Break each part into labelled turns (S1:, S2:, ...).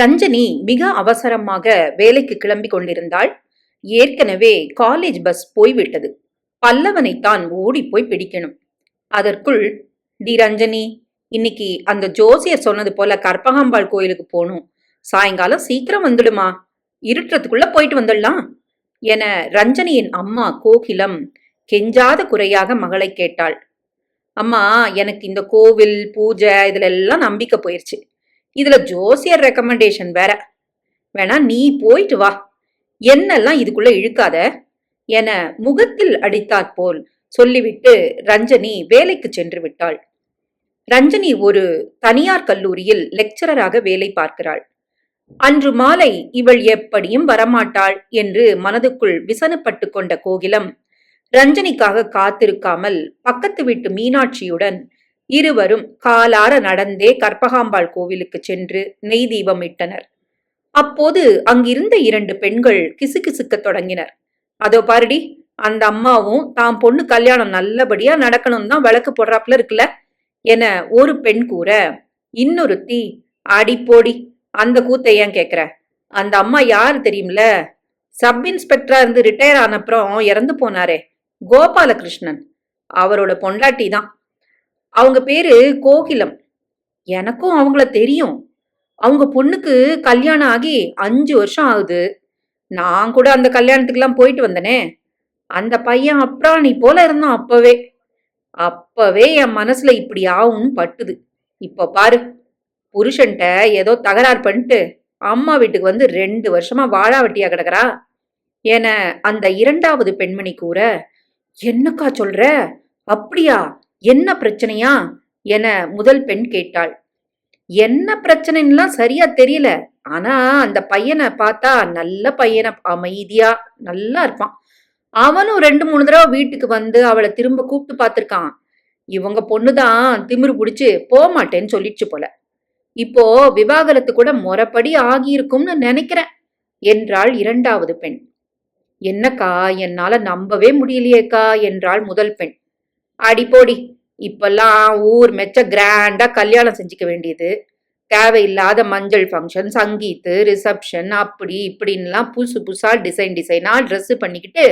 S1: ரஞ்சனி மிக அவசரமாக வேலைக்கு கிளம்பி கொண்டிருந்தாள். ஏற்கனவே காலேஜ் பஸ் போய்விட்டது. பல்லவனைத்தான் ஓடி போய் பிடிக்கணும். அதற்குள் டி ரஞ்சனி இன்னைக்கு அந்த ஜோசியர் சொன்னது போல கற்பகாம்பாள் கோயிலுக்கு போகணும். சாயங்காலம் சீக்கிரம் வந்துடுமா? இருட்டுறதுக்குள்ள போயிட்டு வந்துடலாம் என ரஞ்சனியின் அம்மா கோகிலம் கெஞ்சாத குறையாக மகளை கேட்டாள். அம்மா எனக்கு இந்த கோவில் பூஜை இதுல எல்லாம் நம்பிக்கை போயிருச்சு. இதுல ஜோசியர் ரெக்கமெண்டேஷன் வேற. வேணா நீ போயிட்டு வா. என்னெல்லாம் இதுக்குள்ள இழுக்காத. என முகத்தில் அடித்தாற் போல் சொல்லிவிட்டு ரஞ்சனி வேலைக்கு சென்று விட்டாள். ரஞ்சனி ஒரு தனியார் கல்லூரியில் லெக்சரராக வேலை பார்க்கிறாள். அன்று மாலை இவள் எப்படியும் வரமாட்டாள் என்று மனதுக்குள் விசனப்பட்டு கொண்ட கோகிலம் ரஞ்சனிக்காக காத்திருக்காமல் பக்கத்து வீட்டு மீனாட்சியுடன் இருவரும் காலார நடந்தே கற்பகாம்பாள் கோவிலுக்கு சென்று நெய் தீபம் இட்டனர். அப்போது அங்கிருந்த இரண்டு பெண்கள் கிசுகிசுக்க தொடங்கினர். அதோ பாருடி அந்த அம்மாவும் தாம் பொண்ணு கல்யாணம் நல்லபடியா நடக்கணும் தான் விளக்கு போடுறாப்புல இருக்குல்ல? என ஒரு பெண் கூற இன்னொருத்தி அடி அந்த கூத்தை ஏன் கேக்குற? அந்த அம்மா யார் தெரியும்ல? சப் இன்ஸ்பெக்டரா இருந்து ரிட்டையர் ஆன அப்புறம் இறந்து போனாரே கோபாலகிருஷ்ணன். அவரோட பொண்டாட்டி தான். அவங்க பேரு கோகிலம். எனக்கும் அவங்கள தெரியும். அவங்க பொண்ணுக்கு கல்யாணம் ஆகி அஞ்சு வருஷம் ஆகுது. நான் கூட அந்த கல்யாணத்துக்குலாம் போயிட்டு வந்தனே. அந்த பையன் அப்ராணி போல இருந்தான் அப்பவே. அப்பவே என் மனசுல இப்படி ஆகும்னு பட்டுது. இப்ப பாரு புருஷன்ட்ட ஏதோ தகராறு பண்ணிட்டு அம்மா வீட்டுக்கு வந்து ரெண்டு வருஷமா வாழா வெட்டியா கிடக்குறா. என அந்த இரண்டாவது பெண்மணி கூற என்னக்கா சொல்ற? அப்படியா? என்ன பிரச்சனையா? என முதல் பெண் கேட்டாள். என்ன பிரச்சனைன்னுலாம் சரியா தெரியல. ஆனா அந்த பையனை பார்த்தா நல்ல பையனை அமைதியா நல்லா இருப்பான். அவனும் ரெண்டு மூணு தடவை வீட்டுக்கு வந்து அவளை திரும்ப கூப்பிட்டு பார்த்துருக்கான். இவங்க பொண்ணுதான் திமிரு பிடிச்சி போகமாட்டேன்னு சொல்லிடுச்சு போல. இப்போ விவாகரத்து கூட முறைப்படி ஆகியிருக்கும்னு நினைக்கிறேன் என்றாள் இரண்டாவது பெண். என்னக்கா என்னால நம்பவே முடியலையேக்கா என்றாள் முதல் பெண். அடிப்போடி இப்பெல்லாம் ஊர் மெச்ச கிராண்டா கல்யாணம் செஞ்சுக்க வேண்டியது. தேவையில்லாத மஞ்சள் ஃபங்க்ஷன் சங்கீத்து ரிசப்ஷன் அப்படி இப்படின்லாம் புதுசு புதுசாக டிசைன் டிசைனாக ட்ரெஸ்ஸு பண்ணிக்கிட்டு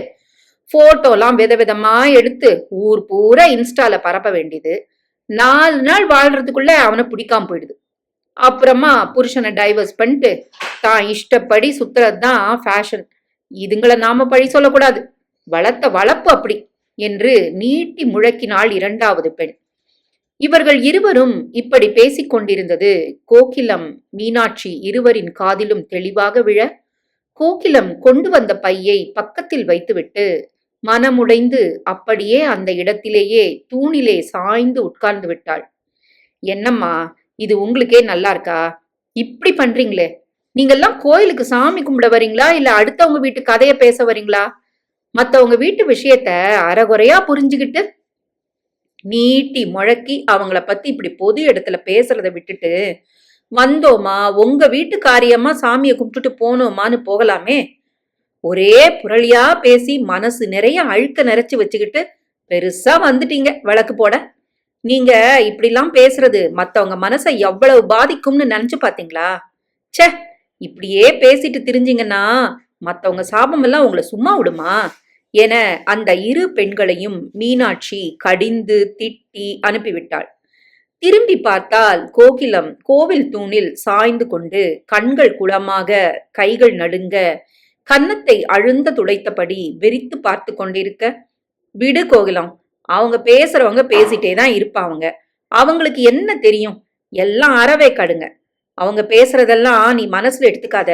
S1: ஃபோட்டோலாம் வித விதமாக எடுத்து ஊர் பூரா இன்ஸ்டாவில் பரப்ப வேண்டியது. நாலு நாள் வாழ்கிறதுக்குள்ளே அவனை பிடிக்காம போயிடுது. அப்புறமா புருஷனை டைவர்ஸ் பண்ணிட்டு தான் இஷ்டப்படி சுத்துறது தான் ஃபேஷன் இதுங்களை நாம பழி சொல்லக்கூடாது. வளர்த்த வளர்ப்பு அப்படி. என்று நீட்டி முழக்கினாள் இரண்டாவது பெண். இவர்கள் இருவரும் இப்படி பேசிக் கொண்டிருந்தது கோகிலம் மீனாட்சி இருவரின் காதிலும் தெளிவாக விழ கோகிலம் கொண்டு வந்த பையை பக்கத்தில் வைத்துவிட்டு மனமுடைந்து அப்படியே அந்த இடத்திலேயே தூணிலே சாய்ந்து உட்கார்ந்து விட்டாள். என்னம்மா இது உங்களுக்கே நல்லா இருக்கா? இப்படி பண்றீங்களே. நீங்கெல்லாம் கோயிலுக்கு சாமி கும்பிட வரீங்களா? இல்ல அடுத்தவங்க வீட்டு கதைய பேச வரீங்களா? மத்தவங்க வீட்டு விஷயத்த அறகுறையா புரிஞ்சுக்கிட்டு நீட்டி முழக்கி அவங்கள பத்தி இப்படி பொது இடத்துல பேசுறத விட்டுட்டு வந்தோமா? உங்க வீட்டு காரியமா சாமியை கும்பிட்டுட்டு போனோமான்னு போகலாமே? ஒரே புரளியா பேசி மனசு நிறைய அழுக்க நிறைச்சு வச்சுக்கிட்டு பெருசா வந்துட்டீங்க விளக்கு போட. நீங்க இப்படிலாம் பேசுறது மத்தவங்க மனசை எவ்வளவு பாதிக்கும்னு நினைச்சு பாத்தீங்களா? ச்சே! இப்படியே பேசிட்டு திரிஞ்சிங்கன்னா மற்றவங்க சாபம் எல்லாம் உங்களை சும்மா விடுமா? என அந்த இரு பெண்களையும் மீனாட்சி கடிந்து திட்டி அனுப்பிவிட்டாள். திரும்பி பார்த்தால் கோகிலம் கோவில் தூணில் சாய்ந்து கொண்டு கண்கள் குளமாக கைகள் நடுங்க கன்னத்தை அழுந்த துடைத்தபடி வெறித்து பார்த்து கொண்டிருக்க விடு கோகிலம் அவங்க பேசுறவங்க பேசிட்டே தான் இருப்பாங்க அவங்களுக்கு என்ன தெரியும்? எல்லாம் அறவே கடுங்க. அவங்க பேசுறதெல்லாம் நீ மனசுல எடுத்துக்காத.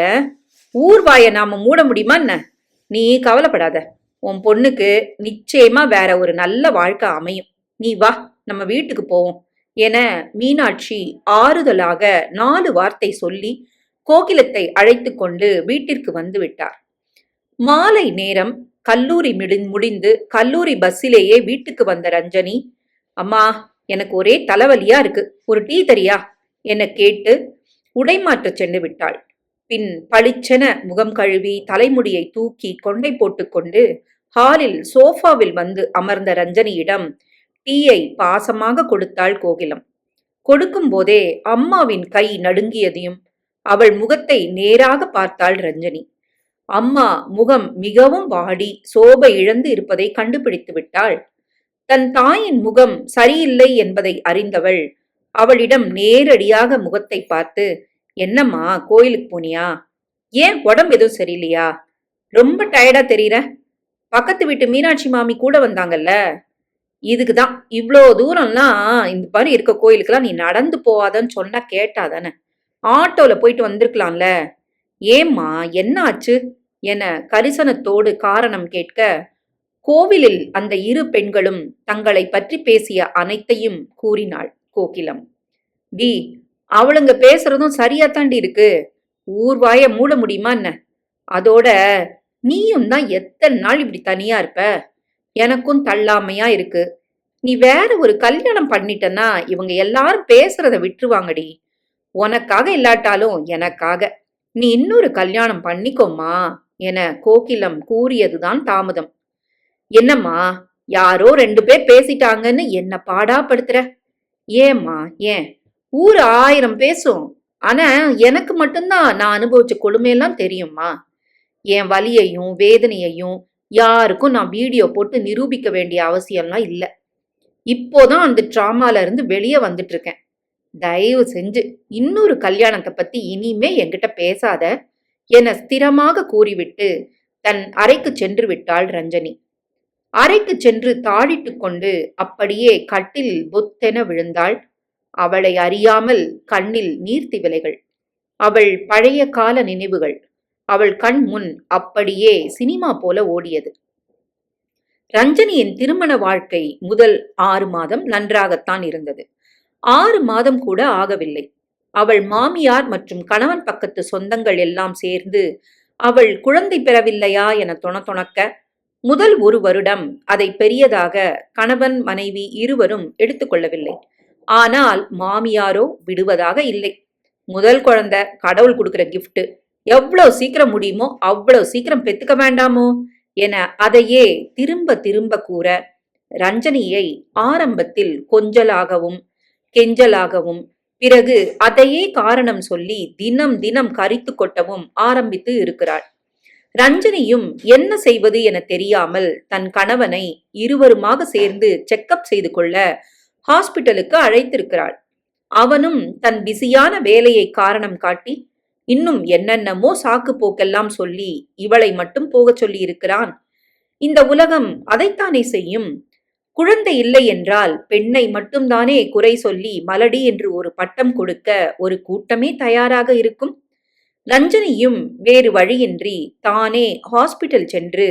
S1: ஊர்வாய நாம மூட முடியுமா என்ன? நீ கவலைப்படாத. உன் பொண்ணுக்கு நிச்சயமா வேற ஒரு நல்ல வாழ்க்கை அமையும். நீ வா நம்ம வீட்டுக்கு போவோம். என மீனாட்சி ஆறுதலாக நாலு வார்த்தை சொல்லி கோகிலத்தை அழைத்து கொண்டு வீட்டிற்கு வந்து விட்டார். மாலை நேரம் கல்லூரி மிடி முடிந்து கல்லூரி பஸ்ஸிலேயே வீட்டுக்கு வந்த ரஞ்சனி அம்மா எனக்கு ஒரே தலைவலியா இருக்கு. ஒரு டீ தரியா? என கேட்டு உடைமாற்ற சென்று விட்டாள். பின் பளிச்சென முகம் கழுவி தலைமுடியை தூக்கி கொண்டை போட்டுக்கொண்டு ஹாலில் சோஃபாவில் வந்து அமர்ந்த ரஞ்சனியிடம் டீயை பாசமாக கொடுத்தாள் கோகிலம். கொடுக்கும் போதே அம்மாவின் கை நடுங்கியதையும் அவள் முகத்தை நேராக பார்த்தாள் ரஞ்சனி. அம்மா முகம் மிகவும் வாடி சோபை இழந்து இருப்பதை கண்டுபிடித்து விட்டாள். தன் தாயின் முகம் சரியில்லை என்பதை அறிந்தவள் அவளிடம் நேரடியாக முகத்தை பார்த்து என்னம்மா கோயிலுக்கு போனியா? ஏன் உடம்பு எதுவும் சரியில்லையா? ரொம்ப டயர்டா தெரியற? பக்கத்து வீட்டு மீனாட்சி மாமி கூட வந்தாங்கல்ல? இதுக்கு தான் இவ்வளோ தூரம்லாம் இந்த மாதிரி இருக்க கோயிலுக்கெல்லாம் நீ நடந்து போவாதன்னு சொன்னா கேட்டாதானே. ஆட்டோல போயிட்டு வந்திருக்கலாம்ல. ஏம்மா என்ன ஆச்சு? என கரிசனத்தோடு காரணம் கேட்க கோவிலில் அந்த இரு பெண்களும் தங்களை பற்றி பேசிய அனைத்தையும் கூறினாள் கோகிலம். டி அவளுங்க பேசுறதும் சரியா தாண்டி இருக்கு. ஊர்வாய மூட முடியுமா என்ன? அதோட நீயும் தான் எத்தனை நாள் இப்படி தனியா இருப்ப? எனக்கும் தள்ளாமையா இருக்கு. நீ வேற ஒரு கல்யாணம் பண்ணிட்டனா இவங்க எல்லாரும் பேசுறத விட்டுருவாங்கடி. உனக்காக இல்லாட்டாலும் எனக்காக. நீ இன்னொரு கல்யாணம் பண்ணிக்கோமா என கோகிலம் கூறியதுதான் தாமதம். என்னம்மா யாரோ ரெண்டு பேர் பேசிட்டாங்கன்னு என்ன பாடாப்படுத்துற ஏம்மா ஏன்? ஊர் ஆயிரம் பேசும். ஆனா எனக்கு மட்டும்தான் நான் அனுபவிச்ச கொடுமையெல்லாம் தெரியுமா என் வலியையும் வேதனையையும் யாருக்கும் நான் வீடியோ போட்டு நிரூபிக்க வேண்டிய அவசியம்லாம் இல்லை. இப்போதான் அந்த ட்ராமால இருந்து வெளியே வந்துட்டு இருக்கேன் தயவு செஞ்சு இன்னொரு கல்யாணத்தை பத்தி இனிமே என்கிட்ட பேசாத. என ஸ்திரமாக கூறிவிட்டு தன் அறைக்கு சென்று விட்டாள் ரஞ்சனி. அறைக்கு சென்று தாழிட்டு கொண்டு அப்படியே கட்டில் பொத்தென விழுந்தாள். அவளை அறியாமல் கண்ணில் நீர்த்தி விலைகள். அவள் பழைய கால நினைவுகள். அவள் கண் முன் அப்படியே சினிமா போல ஓடியது. ரஞ்சனியின் திருமண வாழ்க்கை முதல் ஆறு மாதம் நன்றாகத்தான் இருந்தது. ஆறு மாதம் கூட ஆகவில்லை. அவள் மாமியார் மற்றும் கணவன் பக்கத்து சொந்தங்கள் எல்லாம் சேர்ந்து அவள் குழந்தை பெறவில்லையா என தொண முதல் ஒரு வருடம் அதை பெரியதாக கணவன் மனைவி இருவரும் எடுத்துக்கொள்ளவில்லை ஆனால் மாமியாரோ விடுவதாக இல்லை. முதல் குழந்தை கடவுள் கொடுக்கிற கிஃப்ட் எவ்வளவு சீக்கிரம் முடியுமோ அவ்வளவு சீக்கிரம் பெத்துக்க வேண்டாமோ என அதையே திரும்ப திரும்ப கூற ரஞ்சனியை ஆரம்பத்தில் கொஞ்சலாகவும் கெஞ்சலாகவும் பிறகு அதையே காரணம் சொல்லி தினம் தினம் கரித்து கொட்டவும் ஆரம்பித்து இருக்கிறாள். ரஞ்சனியும் என்ன செய்வது என தெரியாமல் தன் கணவனை இருவருமாக சேர்ந்து செக்கப் செய்து கொள்ள ஹாஸ்பிட்டலுக்கு அழைத்திருக்கிறாள். அவனும் தன் பிஸியான வேலையை காரணம் காட்டி இன்னும் என்னென்னமோ சாக்கு போக்கெல்லாம் சொல்லி இவளை மட்டும் போகச் சொல்லி இருக்கிறான் இந்த உலகம் அதைத்தானே செய்யும்? குழந்தை இல்லை என்றால் பெண்ணை மட்டும்தானே குறை சொல்லி மலடி என்று ஒரு பட்டம் கொடுக்க ஒரு கூட்டமே தயாராக இருக்கும்? ரஞ்சனியும் வேறு வழியின்றி தானே ஹாஸ்பிட்டல் சென்று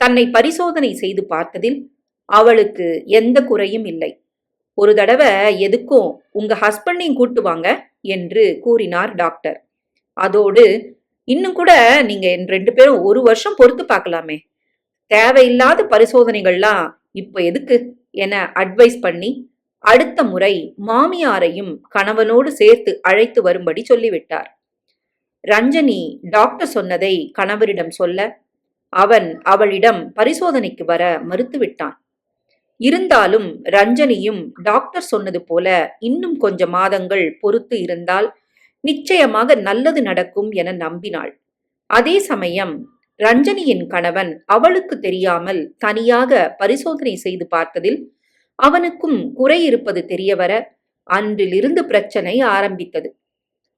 S1: தன்னை பரிசோதனை செய்து பார்த்ததில் அவளுக்கு எந்த குறையும் இல்லை. ஒரு தடவை எதுக்கும் உங்க ஹஸ்பண்டையும் கூட்டு வாங்க என்று கூறினார் டாக்டர் அதோடு இன்னும் கூட நீங்க ரெண்டு பேரும் ஒரு வருஷம் பொறுத்து பார்க்கலாமே. தேவையில்லாத பரிசோதனைகள்லாம் இப்ப எதுக்கு என அட்வைஸ் பண்ணி அடுத்த முறை மாமியாரையும் கணவனோடு சேர்த்து அழைத்து வரும்படி சொல்லிவிட்டார். ரஞ்சனி டாக்டர் சொன்னதை கணவரிடம் சொல்ல அவன் அவளிடம் பரிசோதனைக்கு வர மறுத்துவிட்டான். இருந்தாலும் ரஞ்சனியும் டாக்டர் சொன்னது போல இன்னும் கொஞ்ச மாதங்கள் பொறுத்து இருந்தால் நிச்சயமாக நல்லது நடக்கும் என நம்பினாள். அதே சமயம் ரஞ்சனியின் கணவன் அவளுக்கு தெரியாமல் தனியாக பரிசோதனை செய்து பார்த்ததில் அவனுக்கும் குறை இருப்பது தெரியவர அன்றிலிருந்து பிரச்சனை ஆரம்பித்தது.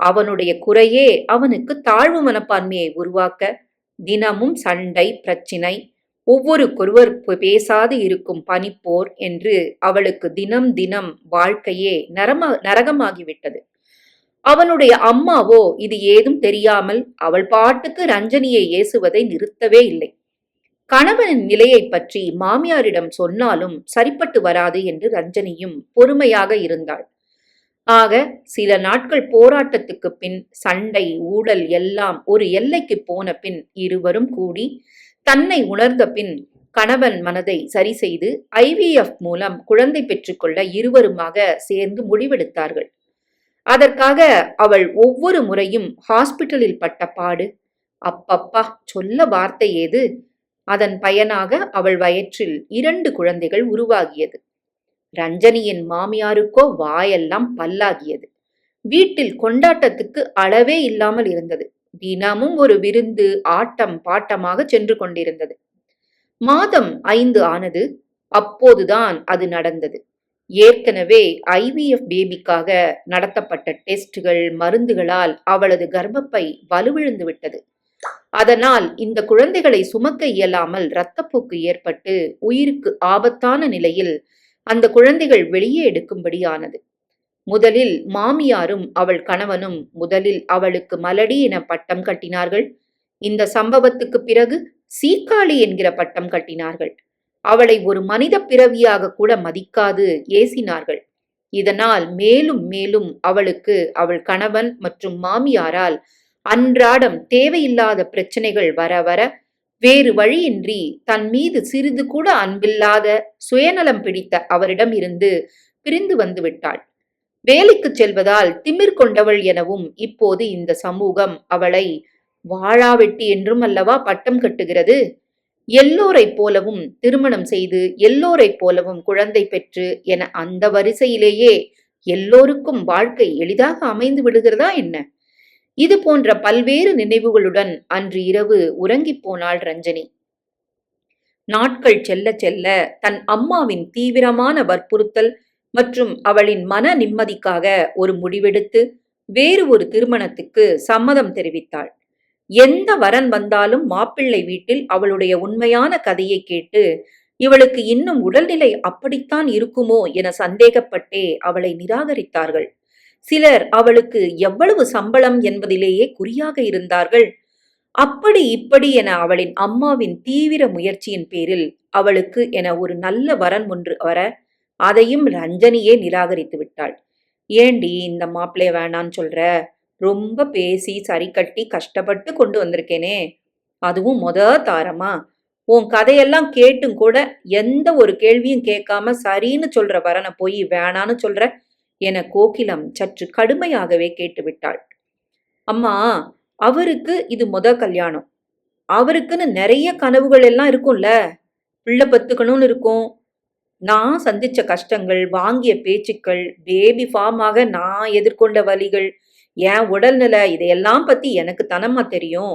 S1: அவனுடைய குறையே அவனுக்கு தாழ்வு மனப்பான்மையை உருவாக்க தினமும் சண்டை பிரச்சினை ஒவ்வொருக்கொருவர் பேசாது இருக்கும் பனிப்போர் என்று அவளுக்கு தினம் தினம் வாழ்க்கையே நரமா நரகமாகிவிட்டது. அவனுடைய அம்மாவோ இது ஏதும் தெரியாமல் அவள் பாட்டுக்கு ரஞ்சனியை ஏசுவதை நிறுத்தவே இல்லை. கணவனின் நிலையை பற்றி மாமியாரிடம் சொன்னாலும் சரிப்பட்டு வராது என்று ரஞ்சனியும் பொறுமையாக இருந்தாள். ஆக சில நாட்கள் போராட்டத்துக்கு பின் சண்டை ஊழல் எல்லாம் ஒரு எல்லைக்கு போன பின் இருவரும் கூடி தன்னை உணர்ந்த பின் கணவன் மனதை சரி செய்து ஐவிஎஃப் மூலம் குழந்தை பெற்றுக்கொள்ள இருவருமாக சேர்ந்து முடிவெடுத்தார்கள். அதற்காக அவள் ஒவ்வொரு முறையும் ஹாஸ்பிட்டலில் பட்ட பாடு அப்பப்பா சொல்ல வார்த்தை ஏது? அதன் பயனாக அவள் வயிற்றில் இரண்டு குழந்தைகள் உருவாகியது. ரஞ்சனியின் மாமியாருக்கோ வாயெல்லாம் பல்லாகியது. வீட்டில் கொண்டாட்டத்துக்கு அளவே இல்லாமல் இருந்தது. தினமும் ஒரு விருந்து ஆட்டம் பாட்டமாக சென்று கொண்டிருந்தது. மாதம் ஐந்து ஆனது அப்போதுதான் அது நடந்தது. ஏற்கனவே ஐவிஎஃப் பேபிக்காக நடத்தப்பட்ட டெஸ்டுகள் மருந்துகளால் அவளது கர்ப்பப்பை வலுவிழுந்து விட்டது. அதனால் இந்த குழந்தைகளை சுமக்க இயலாமல் இரத்தப்போக்கு ஏற்பட்டு உயிருக்கு ஆபத்தான நிலையில் அந்த குழந்தைகள் வெளியே எடுக்கும்படியானது. முதலில் மாமியாரும் அவள் கணவனும் முதலில் அவளுக்கு மலடி என பட்டம் கட்டினார்கள். இந்த சம்பவத்துக்கு பிறகு சீக்காளி என்கிற பட்டம் கட்டினார்கள். அவளை ஒரு மனித பிறவியாக கூட மதிக்காது ஏசினார்கள். இதனால் மேலும் மேலும் அவளுக்கு அவள் கணவன் மற்றும் மாமியாரால் அன்றாடம் தேவையில்லாத பிரச்சனைகள் வர வர வேறு வழியின்றி தன் மீது சிறிது கூட அன்பில்லாத சுயநலம் பிடித்த அவரிடம் இருந்து பிரிந்து வந்து விட்டாள். வேலைக்கு செல்வதால் திமிர் கொண்டவள் எனவும் இப்போது இந்த சமூகம் அவளை வாழாவெட்டி என்றும் அல்லவா பட்டம் கட்டுகிறது? எல்லோரைப் போலவும் திருமணம் செய்து எல்லோரைப் போலவும் குழந்தை பெற்று என அந்த வரிசையிலேயே எல்லோருக்கும் வாழ்க்கை எளிதாக அமைந்து விடுகிறதா என்ன? இது போன்ற பல்வேறு நினைவுகளுடன் அன்று இரவு உறங்கிப் போனாள் ரஞ்சனி. நாட்கள் செல்ல செல்ல தன் அம்மாவின் தீவிரமான வற்புறுத்தல் மற்றும் அவளின் மன நிம்மதிக்காக ஒரு முடிவெடுத்து வேறு ஒரு திருமணத்துக்கு சம்மதம் தெரிவித்தாள். எந்த வரன் வந்தாலும் மாப்பிள்ளை வீட்டில் அவளுடைய உண்மையான கதையை கேட்டு இவளுக்கு இன்னும் உடல்நிலை அப்படித்தான் இருக்குமோ என சந்தேகப்பட்டே அவளை நிராகரித்தார்கள். சிலர் அவளுக்கு எவ்வளவு சம்பளம் என்பதிலேயே குறியாக இருந்தார்கள். அப்படி இப்படி என அவளின் அம்மாவின் தீவிர முயற்சியின் பேரில் அவளுக்கு என ஒரு நல்ல வரன் ஒன்று வர அதையும் ரஞ்சனியே நிராகரித்து விட்டாள். ஏண்டி இந்த மாப்பிள்ளைய வேணான்னு சொல்ற? ரொம்ப பேசி சரி கட்டி கஷ்டப்பட்டு கொண்டு வந்திருக்கேனே. அதுவும் மொத தாரமா? உன் கதையெல்லாம் கேட்டும் கூட எந்த ஒரு கேள்வியும் கேட்காம சரின்னு சொல்ற வரனை போய் வேணான்னு சொல்ற? என கோகிலம் சற்று கடுமையாகவே கேட்டுவிட்டாள் அம்மா அவருக்கு இது முத கல்யாணம். அவருக்குன்னு நிறைய கனவுகள் எல்லாம் இருக்கும்ல. பிள்ளை பத்துக்கணும்னு இருக்கும். நான் சந்திச்ச கஷ்டங்கள் வாங்கிய பேச்சுக்கள் பேபி ஃபார்மாக நான் எதிர்கொண்ட வழிகள் என் உடல்நிலை இதையெல்லாம் பத்தி எனக்கு தனமா தெரியும்.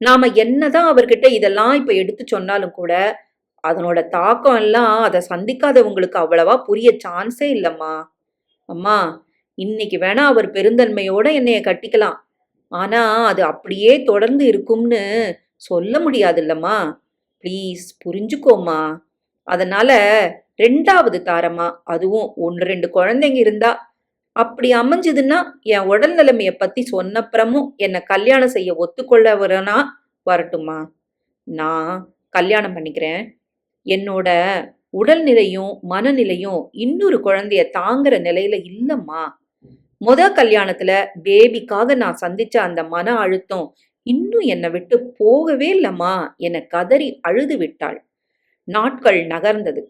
S1: நாம என்னதான் அவர்கிட்ட இதெல்லாம் இப்ப எடுத்து சொன்னாலும் கூட அதனோட தாக்கம் எல்லாம் அதை சந்திக்காதவங்களுக்கு அவ்வளவா புரிய சான்ஸே இல்லம்மா. அம்மா இன்னைக்கு வேணா அவர் பெருந்தன்மையோட என்னைய கட்டிக்கலாம். ஆனா அது அப்படியே தொடர்ந்து இருக்கும்னு சொல்ல முடியாதுல்லம்மா. ப்ளீஸ் புரிஞ்சுக்கோம்மா. அதனால ரெண்டாவது தாரமா அதுவும் ஒன்று ரெண்டு குழந்தைங்க இருந்தா அப்படி அமைஞ்சதுன்னா என் உடல் நிலைமைய பத்தி சொன்னப்புறமும் என்னை கல்யாணம் செய்ய ஒத்துக்கொள்ள வரனா வரட்டுமா? நான் கல்யாணம் பண்ணிக்கிறேன். என்னோட உடல்நிலையும் மனநிலையும் இன்னொரு குழந்தைய தாங்குற நிலையில இல்லம்மா. முத கல்யாணத்துல பேபிக்காக நான் சந்திச்ச அந்த மன அழுத்தம் இன்னும் என்னை விட்டு போகவே இல்லம்மா. என கதறி அழுது விட்டாள். நாட்கள் நகர்ந்தது.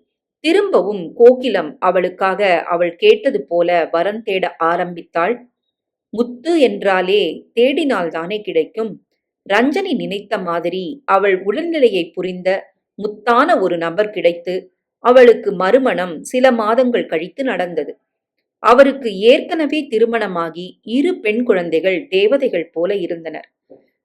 S1: திரும்பவும் கோகிலம் அவளுக்காக அவள் கேட்டது போல வரன் தேட ஆரம்பித்தாள். முத்து என்றாலே தேடினால்தானே கிடைக்கும். ரஞ்சனி நினைத்த மாதிரி அவள் உடல்நிலையை புரிந்த முத்தான ஒரு நபர் கிடைத்து அவளுக்கு மறுமணம் சில மாதங்கள் கழித்து நடந்தது. அவருக்கு ஏற்கனவே திருமணமாகி இரு பெண் குழந்தைகள் தேவதைகள் போல இருந்தனர்.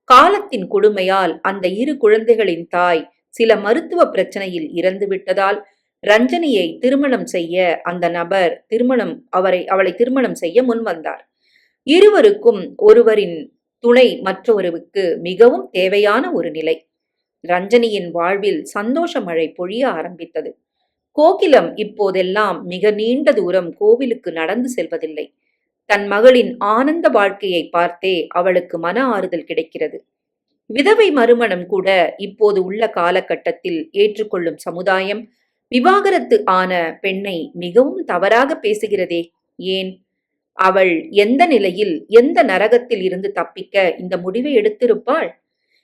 S1: காலத்தின் கொடுமையால் அந்த இரு குழந்தைகளின் தாய் சில மருத்துவ பிரச்சனையில் இறந்து விட்டதால் ரஞ்சனியை திருமணம் செய்ய அந்த நபர் திருமணம் அவரை அவளை திருமணம் செய்ய முன்வந்தார் இருவருக்கும் ஒருவரின் துணை மற்றொருவுக்கு மிகவும் தேவையான ஒரு நிலை. ரஞ்சனியின் வாழ்வில் சந்தோஷ மழை பொழிய ஆரம்பித்தது. கோகிலம் இப்போதெல்லாம் மிக நீண்ட தூரம் கோவிலுக்கு நடந்து செல்வதில்லை. தன் மகளின் ஆனந்த வாழ்க்கையை பார்த்தே அவளுக்கு மன ஆறுதல் கிடைக்கிறது. விதவை மறுமணம் கூட இப்போது உள்ள காலகட்டத்தில் ஏற்றுக்கொள்ளும் சமுதாயம் விவாகரத்து ஆன பெண்ணை மிகவும் தவறாக பேசுகிறதே. ஏன்? அவள் எந்த நிலையில் எந்த நரகத்தில் இருந்து தப்பிக்க இந்த முடிவை எடுத்திருப்பாள்?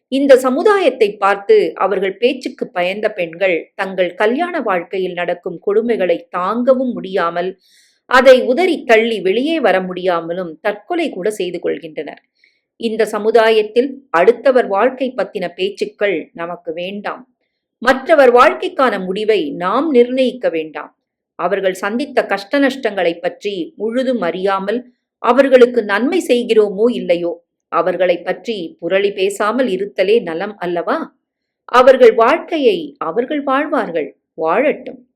S1: இந்த சமுதாயத்தை பார்த்து அவர்கள் பேச்சுக்கு பயந்த பெண்கள் தங்கள் கல்யாண வாழ்க்கையில் நடக்கும் கொடுமைகளை தாங்கவும் முடியாமல் அதை உதறி தள்ளி வெளியே வர முடியாமலும் தற்கொலை கூட செய்து கொள்கின்றனர். இந்த சமுதாயத்தில் அடுத்தவர் வாழ்க்கை பத்தின பேச்சுக்கள் நமக்கு வேண்டாம். மற்றவர் வாழ்க்கைக்கான முடிவை நாம் நிர்ணயிக்க வேண்டாம். அவர்கள் சந்தித்த கஷ்ட நஷ்டங்களை பற்றி முழுதும் அறியாமல் அவர்களுக்கு நன்மை செய்கிறோமோ இல்லையோ? அவர்களைப் பற்றி புரளி பேசாமல் இருத்தலே நலம் அல்லவா? அவர்கள் வாழ்க்கையை அவர்கள் வாழ்வார்கள் வாழட்டும்.